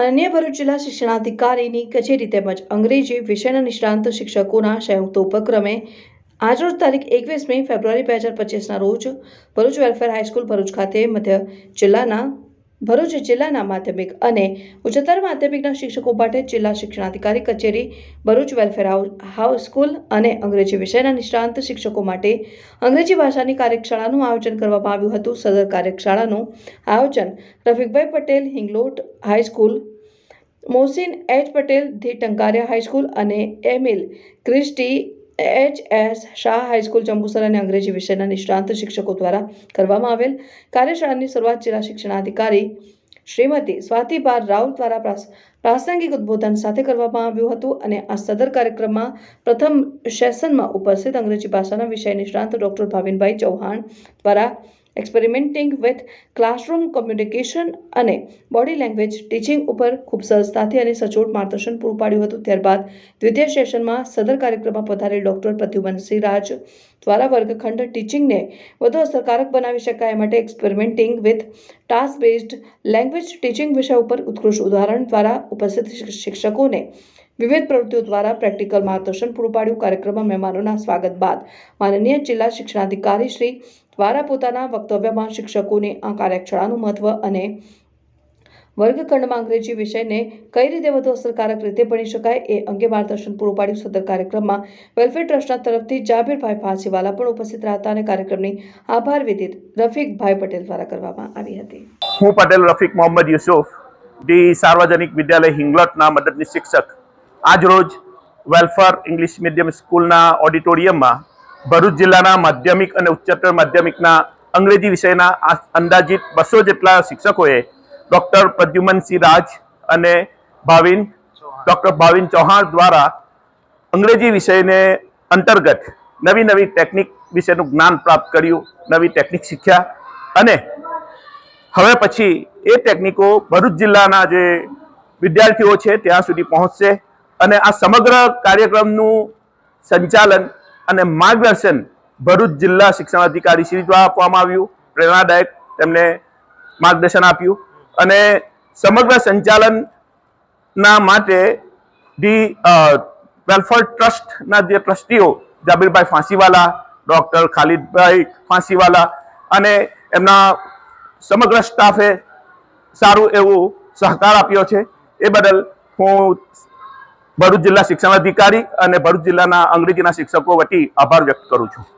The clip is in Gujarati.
માનનીય ભરૂચ જિલ્લા શિક્ષણાધિકારીની કચેરી તેમજ અંગ્રેજી વિષયના નિષ્ણાંત શિક્ષકોના સંયુક્ત ઉપક્રમે આજરોજ તારીખ એકવીસમી ફેબ્રુઆરી બે હજાર પચીસના રોજ ભરૂચ વેલફેર હાઈસ્કૂલ ભરૂચ ખાતે મધ્ય જિલ્લાના ભરૂચ જિલ્લાના માધ્યમિક અને ઉચ્ચતર માધ્યમિકના શિક્ષકો માટે જિલ્લા શિક્ષણાધિકારી કચેરી, ભરૂચ વેલફેર હાઉ- સ્કૂલ અને અંગ્રેજી વિષયના નિષ્ણાંત શિક્ષકો માટે અંગ્રેજી ભાષાની કાર્યશાળાનું આયોજન કરવામાં આવ્યું હતું. સદર કાર્યશાળાનું આયોજન Rafikbhai Patel, Hinglot high school Mohsin H Patel, the Tankaria high school અને Emil Christie H S Shah high school Jambusar અને અંગ્રેજી વિષયના નિષ્ણાંત શિક્ષકો દ્વારા કરવામાં આવેલ કાર્યશાળાની શરૂઆત જિલ્લા શિક્ષણાધિકારી શ્રીમતી સ્વાતિ બાર રાઉત દ્વારા પ્રાસ- પ્રાસંગિક ઉદ્બોધન સાથે કરવામાં આવ્યું હતું અને આ સદર કાર્યક્રમમાં પ્રથમ સેશનમાં ઉપસ્થિત અંગ્રેજી ભાષાના વિષય નિષ્ણાંત ડૉક્ટર ભાવિનભાઈ ચૌહાણ દ્વારા એક્સપેરિમેન્ટિંગ વિથ ક્લાસરૂમ કોમ્યુનિકેશન અને બોડી લેંગ્વેજ ટીચિંગ ઉપર ખૂબ સરળતાથી અને સચોટ માર્ગદર્શન પૂરું પાડ્યું હતું. ત્યારબાદ દ્વિતીય સેશનમાં સદર કાર્યક્રમમાં પધારેલ ડૉક્ટર પ્રદ્યુમનસિંહ રાજ દ્વારા વર્ગખંડ ટીચિંગને વધુ અસરકારક બનાવી શકાય માટે experimenting with task based language teaching વિષય ઉપર ઉત્કૃષ્ટ ઉદાહરણ દ્વારા ઉપસ્થિત શિક્ષકોને વિવિધ પ્રવૃત્તિઓ દ્વારા પ્રેક્ટિકલ માર્ગદર્શન પૂરું પાડ્યું. કાર્યક્રમમાં મહેમાનોના સ્વાગત બાદ માનનીય જિલ્લા શિક્ષણાધિકારી શ્રી દ્વારા પોતાના વક્તવ્યમાં શિક્ષકોને આ કાર્યશાળાનું મહત્વ અને વર્ગખંડમાં અંગ્રેજી વિષયને કઈ રીતે વધુ અસરકારક રીતે ભણી શકાય એ અંગે માર્ગદર્શન પૂરું પાડ્યું. સદર કાર્યક્રમમાં વેલફેર ટ્રસ્ટના તરફથી જાબીરભાઈ ફાંસીવાલા પણ ઉપસ્થિત રહ્યા અને કાર્યક્રમની આભાર વિધિત રફીકભાઈ પટેલ દ્વારા કરવામાં આવી હતી. હું પટેલ રફીક મોહમ્મદ યુસુફ, ડી સાર્વજનિક વિદ્યાલય હિંગલોટના મદદની શિક્ષક. આજ રોજ વેલફેર ઇંગ્લિશ મીડિયમ સ્કૂલના ઓડિટોરિયમમાં ભરૂચ જિલ્લાના માધ્યમિક અને ઉચ્ચતર માધ્યમિકના અંગ્રેજી વિષયના અંદાજિત બસો જેટલા શિક્ષકોએ ડૉક્ટર પ્રદ્યુમનસિંહ રાજ અને ભાવિન, ડૉક્ટર ભાવિન ચૌહાણ દ્વારા અંગ્રેજી વિષયને અંતર્ગત નવી નવી ટેકનિક વિશેનું જ્ઞાન પ્રાપ્ત કર્યું, નવી ટેકનિક શીખ્યા અને હવે પછી એ ટેકનિકો ભરૂચ જિલ્લાના જે વિદ્યાર્થીઓ છે ત્યાં સુધી પહોંચશે. અને આ સમગ્ર કાર્યક્રમનું સંચાલન અને માર્ગદર્શન ભરૂચ જિલ્લા શિક્ષણ અધિકારી શ્રી દ્વારા આપવામાં આવ્યું. પ્રેરણાદાયક તેમને માર્ગદર્શન આપ્યું. અને સમગ્ર સંચાલનના માટે ધી વેલફેર ટ્રસ્ટના જે ટ્રસ્ટીઓ જાબીરભાઈ ફાંસીવાલા, ડૉક્ટર ખાલિદભાઈ ફાંસીવાલા અને એમના સમગ્ર સ્ટાફે સારું એવું સહકાર આપ્યો છે. એ બદલ હું ભરૂચ જિલ્લા શિક્ષણ અધિકારી અને ભરૂચ જિલ્લાના અંગ્રેજીના શિક્ષકો વતી આભાર વ્યક્ત કરું છું.